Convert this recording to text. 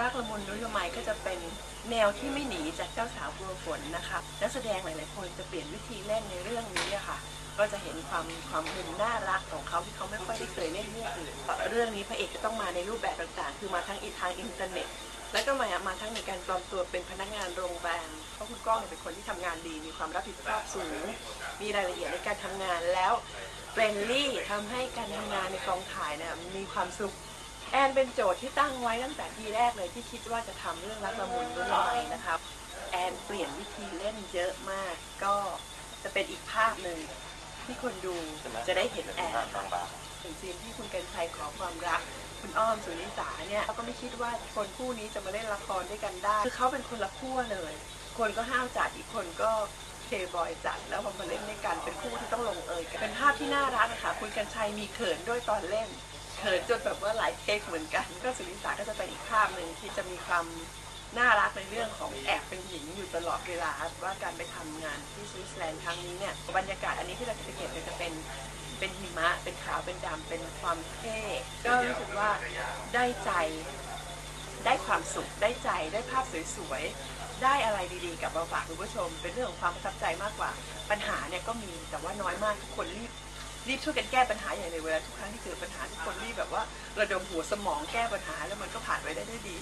รักละมุนรุ่นละไมก็จะเป็นแนวที่ไม่หนีจากเจ้าสาวกลัวฝนนะคะนักแสดงหลาย ๆ คนจะเปลี่ยนวิธีเล่นในเรื่องนี้ค่ะ ก็จะเห็นความความมุมน่ารักของเขาที่เขาไม่ค่อยได้เคยเล่นเรื่องอื่นเรื่องนี้พระเอกจะต้องมาในรูปแบบต่าง ๆ คือมาทั้งอีทางอินเทอร์เน็ต แล้วก็มามาทั้งในการปลอมตัวเป็นพนักงานโรงแรมเพราะคุณก้องเป็นคนที่ทำงานดี มีความรับผิดชอบสูง มีรายละเอียดในการทำงานแล้วเฟรนลี่ทำให้การทำงานในกองถ่ายเนี่ยมีความสุข แอนเป็นโจทย์ที่ตั้งไว้ตั้งแต่ทีแรกเลยที่คิดว่าจะทำเรื่องรักละมุนรุ่นใหม่นะครับ แอนเปลี่ยนวิธีเล่นเยอะมาก ก็จะเป็นอีกภาพหนึ่งที่คนดูจะได้เห็นแอนถึงซีนที่คุณกันชัยขอความรัก คุณอ้อมสุนิสาเนี่ยเขาก็ไม่คิดว่าคนคู่นี้จะมาเล่นละครด้วยกันได้คือเขาเป็นคนละขั้วเลย คนก็ห้าวจัดอีกคนก็เคบอยจัดแล้วพอมาเล่นด้วยกันเป็นคู่ที่ต้องลงเอยกันเป็นภาพที่น่ารักอะคะคุณกันชัยมีเขินด้วยตอนเล่น เขินจนแบบว่าหลายเทคเหมือนกัน ก็สุนิสาก็จะเป็นอีกภาพหนึ่งที่จะมีความน่ารักในเรื่องของแอบเป็นหญิงอยู่ตลอดเวลาว่าการไปทำงานที่สวิตเซอร์แลนด์ครั้งนี้เนี่ยบรรยากาศอันนี้ที่เราจะเห็นเนี่ยจะเป็นเป็นหิมะ เป็นขาวเป็นดำเป็นความเท่ก็รู้สึกว่าได้ใจได้ความสุขได้ใจได้ภาพสวยๆได้อะไรดีๆ กลับมาฝากคุณผู้ชม เป็นเรื่องของความประทับใจมากกว่าปัญหาเนี่ยก็มีแต่ว่าน้อยมากทุกคนรีบ รีบช่วยกันแก้ปัญหาใหญ่เลยเวลาทุกครั้งที่เจอปัญหาทุกคนรีบแบบว่าระดมหัวสมองแก้ปัญหาแล้วมันก็ผ่านไปได้ด้วยดี